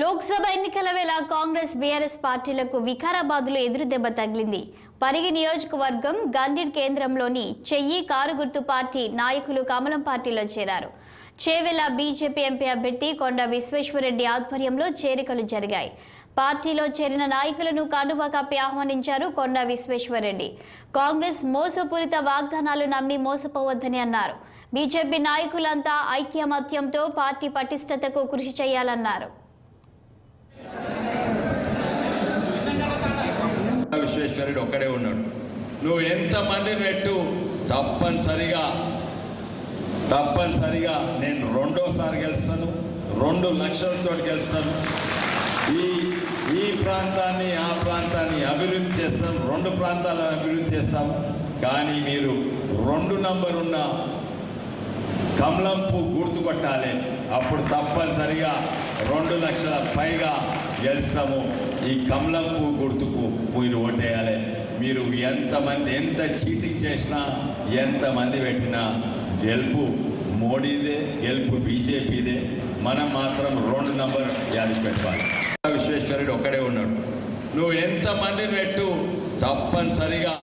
లోక్సభ ఎన్నికల వేళ కాంగ్రెస్ బీఆర్ఎస్ పార్టీలకు వికారాబాద్లో ఎదురు దెబ్బ తగిలింది. పరిగి నియోజకవర్గం గండిడ్ కేంద్రంలోని చెయ్యి కారు గుర్తు పార్టీ నాయకులు కమలం పార్టీలో చేరారు. చేవెల బీజేపీ ఎంపీ అభ్యర్థి కొండ విశ్వేశ్వరరెడ్డి ఆధ్వర్యంలో చేరికలు జరిగాయి. పార్టీలో చేరిన నాయకులను కండువా కప్పి ఆహ్వానించారు కొండ విశ్వేశ్వరరెడ్డి. కాంగ్రెస్ మోసపూరిత వాగ్దానాలు నమ్మి మోసపోవద్దని అన్నారు. బీజేపీ నాయకులంతా ఐక్యమత్యంతో పార్టీ పటిష్టతకు కృషి చేయాలన్నారు. విశ్వేశ్వరుడు ఒక్కడే ఉన్నాడు. నువ్వు ఎంతమందిని పెట్టు తప్పనిసరిగా తప్పనిసరిగా నేను రెండోసారి గెలుస్తాను రెండు లక్షలతో గెలుస్తాను. ఈ ఈ ప్రాంతాన్ని ఆ ప్రాంతాన్ని అభివృద్ధి చేస్తాం రెండు ప్రాంతాలను అభివృద్ధి చేస్తాం. కానీ మీరు రెండు నంబర్ ఉన్న కమలంపు గుర్తు కొట్టాలి అప్పుడు తప్పనిసరిగా రెండు లక్షల పైగా గెలుస్తాము ఈ కమలంపు గుర్తుకు. మీరు ఎంతమంది ఎంత చీటింగ్ చేసినా ఎంతమంది పెట్టినా గెలుపు మోడీదే గెలుపు బీజేపీదే. మనం మాత్రం రెండు నంబర్ యాది పెట్టాలి. విశ్వేశ్వరుడు ఒక్కడే ఉన్నాడు. నువ్వు ఎంతమందిని పెట్టు తప్పనిసరిగా